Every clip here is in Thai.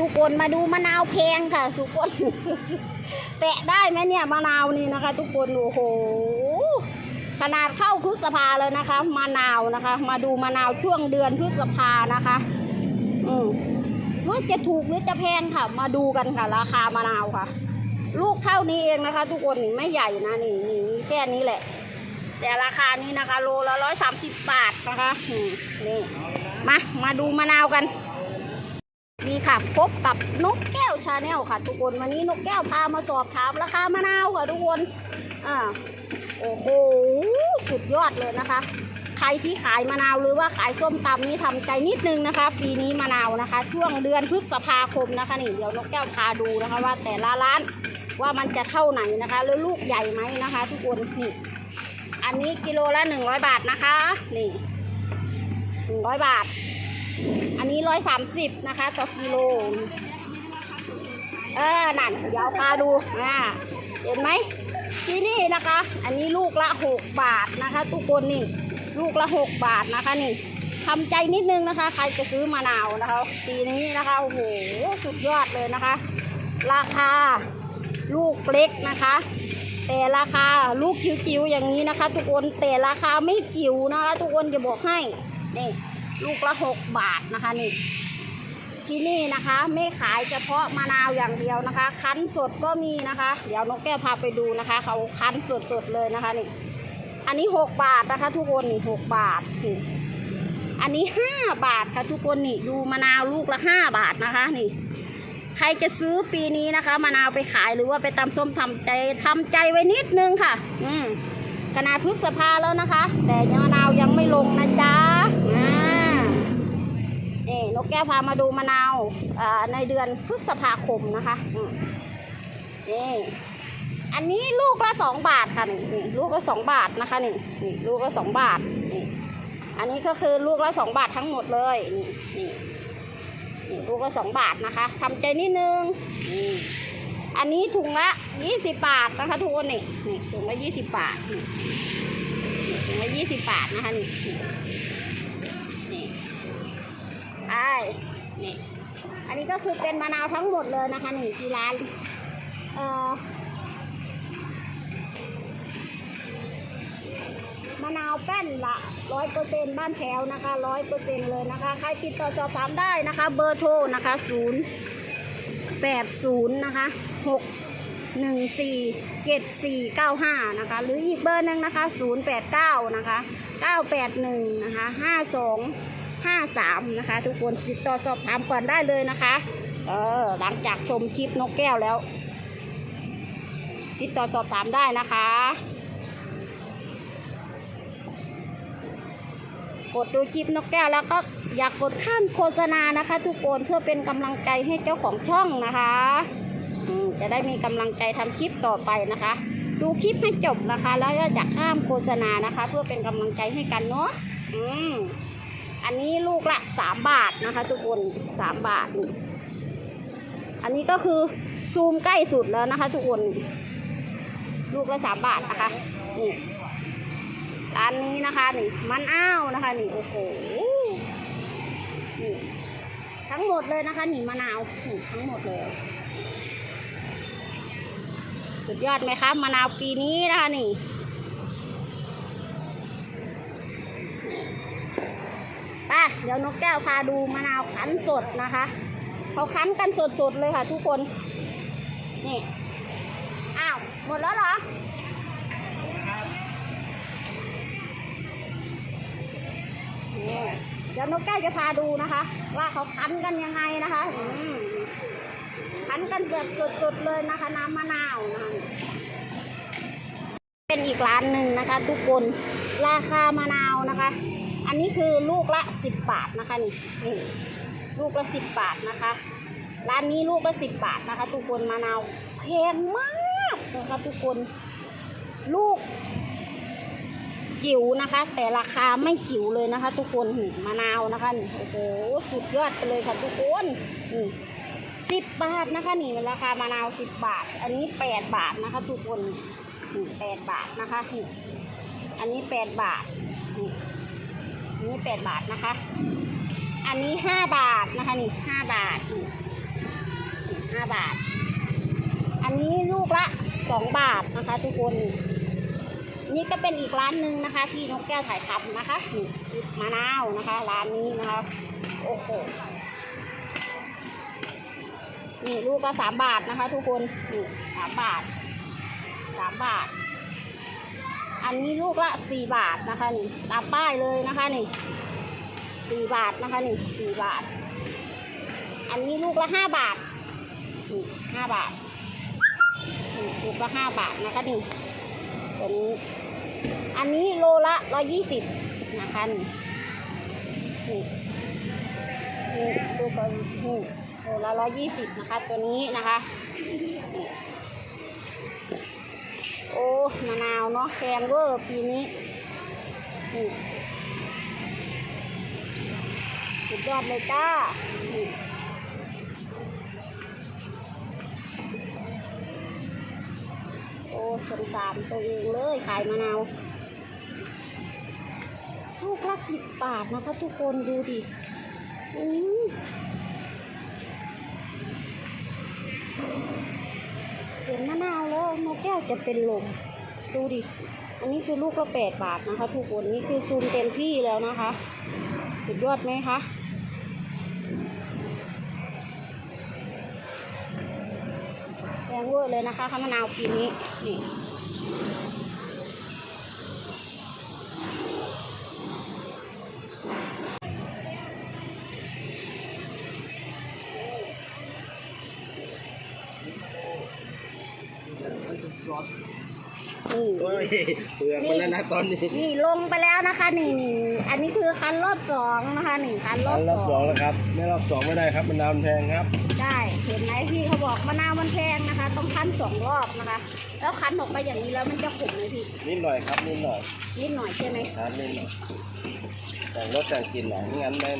ทุกคนมาดูมะนาวแพงค่ะ ทุกคน แตะได้ไหมเนี่ยมะนาวนี่นะคะ ทุกคนโอ้โหขนาดเข้าพฤษภาเลยนะคะมะนาวนะคะ มาดูมะนาวช่วงเดือนพฤษภานะคะ อืมว่าจะถูกหรือจะแพงค่ะ มาดูกันค่ะ ราคามะนาวค่ะ ลูกเท่านี้เองนะคะ ทุกคนนี่ไม่ใหญ่นะนี่นี่แค่นี้แหละ แต่ราคานี้นะคะ โลละร้อยสามสิบบาทนะคะนี่มามาดูมะนาวกัน นี่ค่ะพบกับนกแก้วชาแนลค่ะทุกคนวันนี้นกแก้วพามาสอบถามราคามะนาวค่ะทุกคนอ่าโอ้โหสุดยอดเลยนะคะ ใครที่ขายมะนาวหรือว่าขายส้มตำนี่ทำใจนิดนึงนะคะ ปีนี้มะนาวนะคะ ช่วงเดือนพฤษภาคมนะคะนี่เดี๋ยวนกแก้วพาดูนะคะว่าแต่ละร้านว่ามันจะเท่าไหนนะคะ แล้วลูกใหญ่ไหมนะคะ ทุกคนนี่อันนี้กิโลละหนึ่งร้อยบาทนะคะ นี่หนึ่งร้อยบาท ร้อยสามสิบนะคะ ต่อกิโล เออนั่นเดี๋ยวพาดูอ่าเห็นไหมที่นี่นะคะ อันนี้ลูกละหกบาทนะคะ ทุกคนนี่ ลูกละหกบาทนะคะนี่ทำใจนิดนึงนะคะ ใครจะซื้อมะนาวนะคะปีนี้นะคะโอ้โหสุดยอดเลยนะคะ ราคาลูกเล็กนะคะ แต่ราคาลูกจิ๋วๆอย่างนี้นะคะ ทุกคนแต่ราคาไม่จิ๋วนะคะ ทุกคนจะบอกให้นี่ ลูกละหกบาทนะคะนี่ที่นี่นะคะไม่ขายเฉพาะมะนาวอย่างเดียวนะคะ คั้นสดก็มีนะคะ เดี๋ยวนกแก้วพาไปดูนะคะ เขาคั้นสดๆเลยนะคะนี่ อันนี้หกบาทนะคะ ทุกคนหกบาทนี่อันนี้ห้าบาทค่ะทุกคนนี่ดูมะนาวลูกละห้าบาทนะคะนี่ ใครจะซื้อปีนี้นะคะมะนาวไปขายหรือว่าไปตำส้มทำใจทำใจไว้นิดนึงค่ะ อืมขนาดพฤษภาแล้วนะคะ แต่ยังมะนาวยังไม่ลง กแก้วพามาดูมะนาวในเดือนพฤษภาคมนะคะนี่อันนี้ลูกละสองบาทค่ะนี่ลูกละสองบาทนะคะนี่นี่ลูกละสองบาทนี่อันนี้ก็คือลูกละสองบาททั้งหมดเลยนี่นี่นี่ลูกละสองบาทนะคะทำใจนิดนึงนี่อันนี้ถุงละยี่สิบบาทนะคะทุกคนนี่นี่ถุงละยี่สิบบาทนี่ถุงละยี่สิบบาทนะคะนี่ นี่อันนี้ก็คือเป็นมะนาวทั้งหมดเลยนะคะหนี่ที่ร้านเอ่อมะนาวแป้นละร้อยเปอร์เซ็นบ้านแถวนะคะร้อยเปอร์เซ็นเลยนะคะ ใครติดต่อสอบถามได้นะคะ เบอร์โทรนะคะศูนย์แปดศูนย์นะคะหกหนึ่งสี่เจ็ดสี่เก้าห้านะคะ หรืออีกเบอร์หนึ่งนะคะศูนย์แปดเก้านะคะเก้าแปดหนึ่งนะคะห้าสอง ห้าสามนะคะ ทุกคนติดต่อสอบถามก่อนได้เลยนะคะเออหลังจากชมคลิปนกแก้วแล้ว ติดต่อสอบถามได้นะคะ กดดูคลิปนกแก้วแล้วก็อยากกดข้ามโฆษณานะคะ ทุกคนเพื่อเป็นกำลังใจให้เจ้าของช่องนะคะจะได้มีกำลังใจทำคลิปต่อไปนะคะ ดูคลิปให้จบนะคะ แล้วอยากข้ามโฆษณานะคะ เพื่อเป็นกำลังใจให้กันเนาะอืม อันนี้ลูกละสามบาทนะคะ ทุกคนสามบาท อันนี้ก็คือซูมใกล้สุดแล้วนะคะ ทุกคน ลูกละสามบาทนะคะนี่ร้านนี้นะคะนี่มันอ้าวนะคะ นี่โอ้โหนี่ทั้งหมดเลยนะคะนี่มะนาวนี่ทั้งหมดเลย สุดยอดไหมคะมะนาวปีนี้นะคะนี่ไป เดี๋ยวนกแก้วพาดูมะนาวคั้นสดนะคะเขาคั้นกันสดๆเลยค่ะ ทุกคน นี่ อ้าว หมดแล้วเหรอเดี๋ยวนกแก้วจะพาดูนะคะ ว่าเขาคั้นกันยังไงนะคะคั้นกันแบบสดๆเลยนะคะน้ำมะนาวนะคะเป็นอีกร้านหนึ่งนะคะ ทุกคน ราคามะนาวนะคะ อันนี้คือลูกละสิบบาทนะคะนี่นี่ลูกละสิบบาทนะคะ ร้านนี้ลูกละสิบบาทนะคะ ทุกคนมะนาวแพงมากนะคะทุกคน ลูกจิ๋วนะคะ แต่ราคาไม่จิ๋วเลยนะคะ ทุกคนมะนาวนะคะโอ้โหสุดยอดไปเลยค่ะทุกคนนี่สิบบาทนะคะนี่ราคามะนาวสิบบาท อันนี้แปดบาทนะคะ ทุกคนแปดบาทนะคะอันนี้แปดบาท นี้8บาทนะคะ อันนี้5บาทนะคะนี่5บาทห้าบาท อันนี้ลูกละ2บาทนะคะ ทุกคน นี่ก็เป็นอีกร้านหนึ่งนะคะ ที่นกแก้วถ่ายทำนะคะนี่มะนาวนะคะ ร้านนี้นะคะโอ้โหนี่ลูกละ3บาทนะคะ ทุกคนนี่3บาท3บาท อันนี้ลูกละสี่บาทนะคะนี่ตามป้ายเลยนะคะนี่สี่บาทนะคะนี่สี่บาท อันนี้ลูกละห้าบาทห้าบาทลูกละห้าบาทนะคะนี่ตัวนี้อันนี้โลละร้อยี่สิบนะคะนี่นี่นี่ตัวกันนี่โลละร้อยี่สิบนะคะ ตัวนี้นะคะ โอ้มะนาวเนาะแพงเวอร์ปีนี้สุดยอดเลยจ้าโอ้สงสารตัวเองเลยขายมะนาวลูกละสิบบาทนะคะทุกคนดูดิอืม จะเป็นลมดูดิ อันนี้คือลูกละแปดบาทนะคะทุกคนนี่คือซูมเต็มที่แล้วนะคะ สุดยอดไหมคะแรงเวอร์เลยนะคะข้าวมะนาวปีนี้นี่ นี่โอ้ยเปลือกมันแล้วนะตอนนี้นี่ลงไปแล้วนะคะนี่นี่อันนี้คือคันรอบสองนะคะนี่คันรออับนสรอบสอองงแล้วครับไม่รอบสองไม่ได้ครับมันนานแพงครับได้เห็นไหมพี่เขาบอกมะนาวมันแพงนะคะ ต้องคั้นสองรอบนะคะ แล้วคั้นออกไปอย่างนี้แล้วมันจะขมไหมพี่นิดหน่อยครับนิดหน่อยนิดหน่อยใช่ไหมครับนิดหน่อยแต่งรสแต่งกลิ่นหน่อยไม่งั้นมัน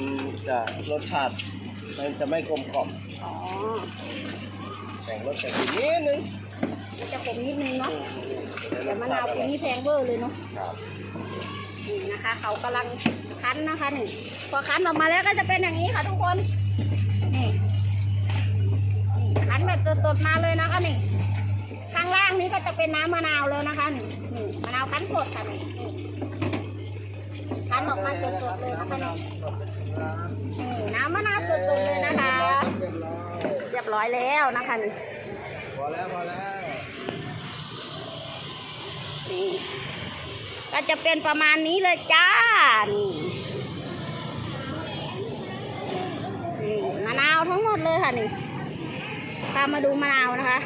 จะรสชาติมันจะไม่กลมกล่อมอ๋อแต่งรสแต่งกลิ่นนิดนึงมันจะขมนิดนึงเนาะ แต่มะนาวปีนี้แพงเวอร์เลยเนาะครับนี่นะคะ เขากำลังคั้นนะคะนี่พอคั้นออกมาแล้วก็จะเป็นอย่างนี้ค่ะทุกคนนี่นี่คั้นแบบสดๆมาเลยนะคะนี่ข้างล่างนี้ก็จะเป็นน้ำมะนาวแล้วนะคะนี่นี่มะนาวคั้นสดค่ะนี่นี่คั้นออกมาสดๆเลยนะคะนี่นี่น้ำมะนาวสดๆเลยนะคะ เรียบร้อยเรียบร้อยแล้วนะคะนี่พอแล้วพอแล้ว นี่ก็จะเป็นประมาณนี้เลยจ้า นี่นี่มะนาวทั้งหมดเลยค่ะนี่ตามมาดูมะนาวนะคะ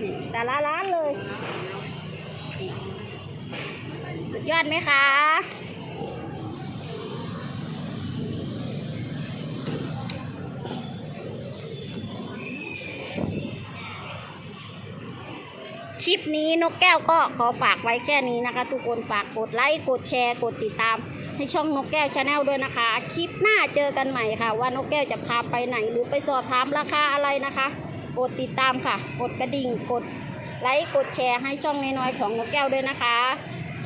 นี่แต่ละร้านเลย สุดยอดไหมคะ ลิปนี้นกแก้วก็ขอฝากไว้แค่นี้นะคะ ทุกคนฝากกดไลค์กดแชร์กดติดตาม ให้ช่องนกแก้วชาแนลด้วยนะคะ คลิปหน้าเจอกันใหม่ค่ะ ว่านกแก้วจะพาไปไหนหรือไปสอบถามราคาอะไรนะคะกดติดตามค่ะ กดกระดิ่งกดไลค์กดแชร์ให้ช่องน้อยๆของนกแก้วด้วยนะคะ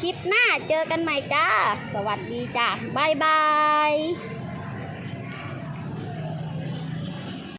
คลิปหน้าเจอกันใหม่จ้า สวัสดีจ้าบ๊ายบาย